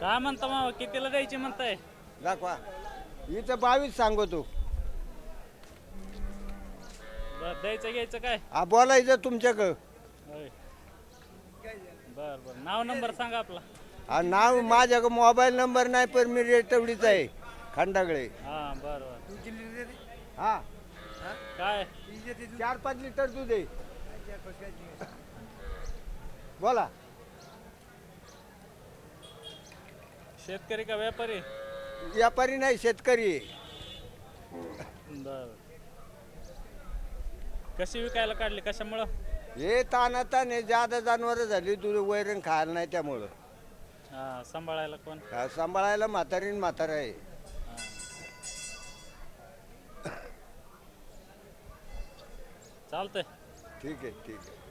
काय म्हणता मामा कितीला द्यायची म्हणताय? दाखवा. इथं बावीस सांगतो बर द्यायचं घ्यायचं काय? हा बोलायचं तुमच्याकडं. बर बर. नाव नंबर सांगा आपला. हा नाव माझ्याकडं मोबाईल नंबर नाही पण मी रेटवडीच आहे. खंडागळे. हा बर बर. हा. काय? चार पाच लिटर दूध आहे. बोला. शेतकरी का व्यापारी? व्यापारी नाही शेतकरी आहे. बर. कशी विकायला काढली? कशामुळं? हे ताना ताण आहे जादा जनावर झाली दूध वैरण खायला नाही त्यामुळं. हा सांभाळायला कोण? हा, सांभाळायला म्हातारीन म्हातारा आहे. चालतंय. ठीक आहे ठीक आहे.